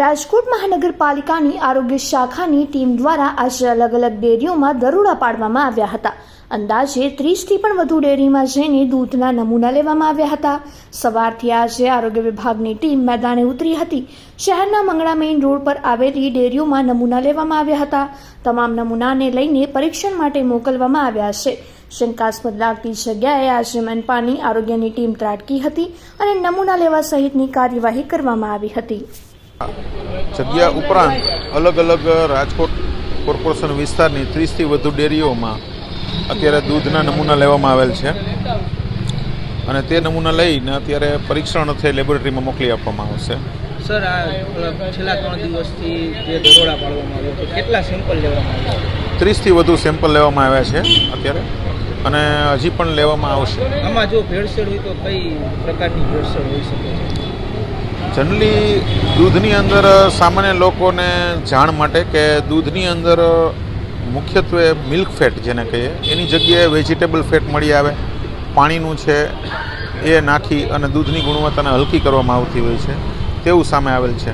રાજકોટ મહાનગરપાલિકાની આરોગ્ય શાખાની ટીમ દ્વારા આજે અલગ અલગ ડેરીઓમાં દરોડા પાડવામાં આવ્યા હતા. અંદાજે ત્રીસથી પણ વધુ ડેરીમાં જઈને દૂધના નમૂના લેવામાં આવ્યા હતા. સવારથી આજે આરોગ્ય વિભાગની ટીમ મેદાને ઉતરી હતી. શહેરના મંગળા મેઇન રોડ પર આવેલી ડેરીઓમાં નમૂના લેવામાં આવ્યા હતા. તમામ નમૂનાને લઈને પરીક્ષણ માટે મોકલવામાં આવ્યા છે. શંકાસ્પદ લાગતી જગ્યાએ આજે મનપાની આરોગ્યની ટીમ ત્રાટકી હતી અને નમૂના લેવા સહિતની કાર્યવાહી કરવામાં આવી હતી. જગ્યા ઉપરાંત અલગ અલગ રાજકોટ કોર્પોરેશન વિસ્તારની ત્રીસથી વધુ ડેરીઓમાં અત્યારે દૂધના નમૂના લેવામાં આવેલ છે. અને તે નમૂના લઈને અત્યારે પરીક્ષણ અર્થે લેબોરેટરીમાં મોકલી આપવામાં આવશે. સર આ છેલ્લા ત્રણ દિવસથી જે દરોડા પાડવામાં આવ્યો તો કેટલા સેમ્પલ લેવામાં આવ્યા ત્રીસથી વધુ સેમ્પલ લેવામાં આવ્યા છે અત્યારે. અને હજી પણ લેવામાં આવશે. આમાં જો ભેળસેળ હોય તો કઈ પ્રકારની ભેળસેળ હોઈ શકે છે? જનરલી દૂધની અંદર સામાન્ય લોકોને જાણ માટે કે દૂધની અંદર મુખ્યત્વે મિલ્ક ફેટ જેને કહીએ, એની જગ્યાએ વેજીટેબલ ફેટ મળી આવે, પાણીનું છે, એ નાખી અને દૂધની ગુણવત્તાને હલકી કરવામાં આવતી હોય છે, તેવું સામે આવેલ છે.